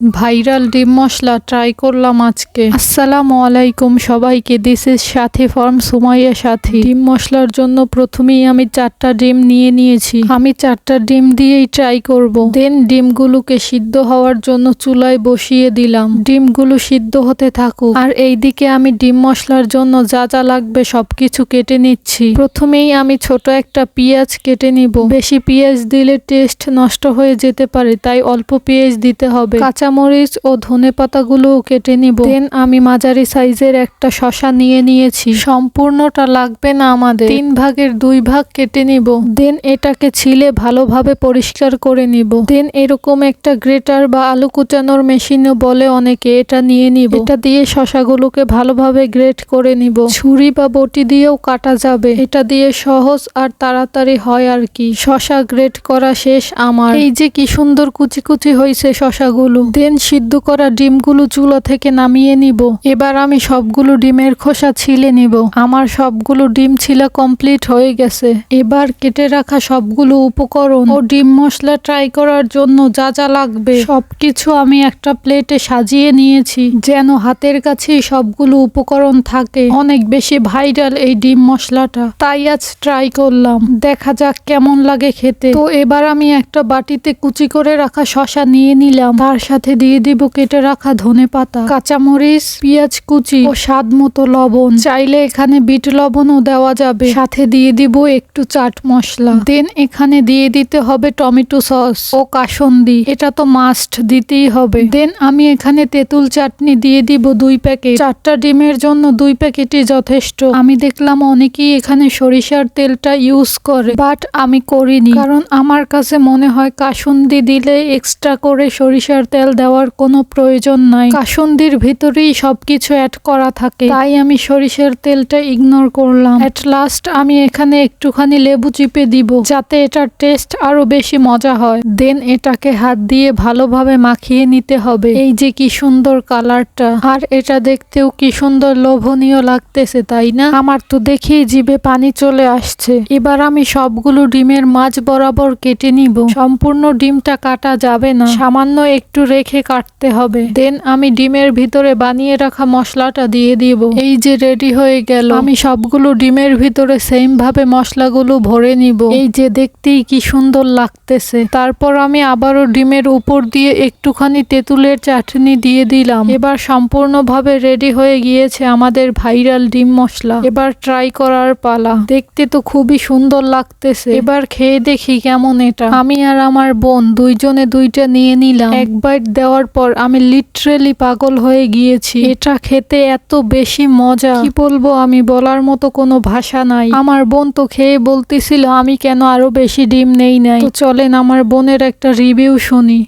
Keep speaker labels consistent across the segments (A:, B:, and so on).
A: Viral ডিম মশলা try করলাম আজকে। আসসালামু আলাইকুম সবাইকে this is Sathi from Sumaiya Sathi. ডিম মশলার জন্য প্রথমেই আমি চারটা ডিম নিয়ে নিয়েছি। আমি চারটা ডিম দিয়েই ট্রাই করব। দেন ডিমগুলোকে সিদ্ধ হওয়ার জন্য চুলায় বসিয়ে দিলাম। ডিমগুলো সিদ্ধ হতে থাকুক। আর এইদিকে আমি ডিম মশলার জন্য যা যা লাগবে সবকিছু কেটে নিচ্ছি। প্রথমেই আমি ছোট একটা পেঁয়াজ কেটে নিব। বেশি পেঁয়াজ দিলে টেস্ট নষ্ট হয়ে যেতে পারে, তাই অল্প পেঁয়াজ দিতে হবে। কাঁচামরিচ ও ধনে পাতাগুলোও কেটে নিব। দেন আমি মাঝারি সাইজের একটা শশা নিয়ে নিয়েছি। সম্পূর্ণটা লাগবে না আমাদের। তিন ভাগের দুই ভাগ কেটে নিব। দেন এটাকে ছিলে ভালোভাবে পরিষ্কার করে নিব। দেন এরকম একটা গ্রেটার বা আলু কুচানোর মেশিনও বলে অনেকে এটা নিয়ে নিব। এটা দিয়ে শশাগুলোকে ভালোভাবে গ্রেট করে নিব। ছুরি বা বটি দিয়েও কাটা যাবে। এটা দিয়ে সহজ আর তাড়াতাড়ি হয় আর কি। শশা গ্রেট করা শেষ আমার। এই যে কি সুন্দর কুচি কুচি হয়েছে শশাগুলো দেন সিদ্ধ করা ডিমগুলো চুলো থেকে নামিয়ে নিব। এবার আমি সবগুলো ডিমের খোসা ছিলে নিব। আমার সবগুলো ডিম ছিলা কমপ্লিট হয়ে গেছে। এবার কেটে রাখা সবগুলো উপকরণ ও ডিম মশলা ট্রাই করার জন্য যা যা লাগবে, সবকিছু আমি একটা প্লেটে সাজিয়ে নিয়েছি। যেন হাতের কাছেই সবগুলো উপকরণ থাকে। অনেক বেশি ভাইরাল এই ডিম মশলাটা। তাই আজ ট্রাই করলাম। দেখা যাক কেমন লাগে খেতে। তো এবার আমি একটা বাটিতে কুচি করে রাখা শশা নিয়ে নিলাম। তার সাথে দিয়ে দিব কেটে রাখা ধনে পাতা, কাঁচামরিচ, পেঁয়াজ কুচি ও স্বাদ মতো লবণ। চাইলে এখানে বিট লবণও দেওয়া যাবে। সাথে দিয়ে দিব একটু চাট মশলা। দেন এখানে দিয়ে দিতে হবে টমেটো সস ও কাসন্দি। এটা তো মাস্ট দিতেই হবে। দেন আমি এখানে তেঁতুল চাটনি দিয়ে দিব দুই প্যাকেট। চারটা ডিমের জন্য দুই প্যাকেটই যথেষ্ট। আমি দেখলাম অনেকেই এখানে সরিষার তেলটা ইউজ করে, বাট আমি করিনি। কারণ আমার কাছে মনে হয় কাসুন্দি দিলে এক্সট্রা করে সরিষার তেল দেওয়ার কোনো প্রয়োজন নাই। কাসুন্দির ভিতরেই সবকিছু অ্যাড করা থাকে। তাই আমি সরিষার তেলটা ইগনোর করলাম। এট লাস্ট আমি এখানে একটুখানি লেবু চিপে দিব, যাতে এটার টেস্ট আরও বেশি মজা হয়। দেন এটাকে হাত দিয়ে ভালোভাবে মাখিয়ে নিতে হবে। এই যে কি সুন্দর কালারটা। আর এটা দেখতেও কি সুন্দর লোভনীয় লাগতেছে, তাই না? আমার তো দেখেই জিভে পানি চলে আসছে। এবার আমি সবগুলো ডিমের মাঝ বরাবর কেটে নিব। সম্পূর্ণ ডিমটা কাটা যাবে না। সামান্য একটু রেখে কাটতে হবে। দেন আমি ডিমের ভিতরে বানিয়ে রাখা মশলাটা দিয়ে দিব। এই যে রেডি হয়ে গেল। আমি সবগুলো ডিমের ভিতরে সেম ভাবে মশলাগুলো ভরে নিব। এই যে দেখতেই কি সুন্দর লাগতেছে। তারপর আমি আবারও ডিমের উপর দিয়ে একটুখানি তেঁতুলের চাটনি দিয়ে দিলাম। এবার সম্পূর্ণভাবে রেডি হয়ে গিয়েছে আমাদের ভাইরাল ডিম মশলা। এবার ট্রাই করার পালা। দেখতে তো খুবই সুন্দর লাগতেছে। এবার খেয়ে দেখি কেমন এটা। আমি আর আমার বোন দুইজনে দুইটা নিয়ে নিলাম। এক বাইট দেওয়ার পর আমি লিটারেলি পাগল হয়ে গিয়েছি। এটা খেতে এত বেশি মজা। কি বলব আমি, বলার মতো কোনো ভাষা নাই। আমার বোন তো খেয়ে বলতেছিল, আমি কেন আরও বেশি ডিম নেই নাই? তো চলেন, আমার বোনের একটা রিভিউ শুনি।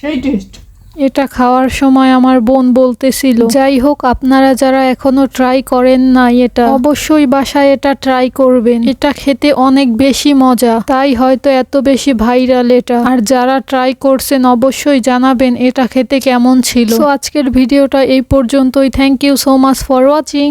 B: সেই টেস্ট
A: এটা খাওয়ার সময় আমার বোন বলতেছিল, যাই হোক, আপনারা যারা এখনও ট্রাই করেন না এটা, অবশ্যই বাসায় এটা ট্রাই করবেন। এটা খেতে অনেক বেশি মজা, তাই হয়তো এত বেশি ভাইরাল এটা। আর যারা ট্রাই করছেন, অবশ্যই জানাবেন এটা খেতে কেমন ছিল। তো আজকের ভিডিওটা এই পর্যন্তই। Thank you so much for watching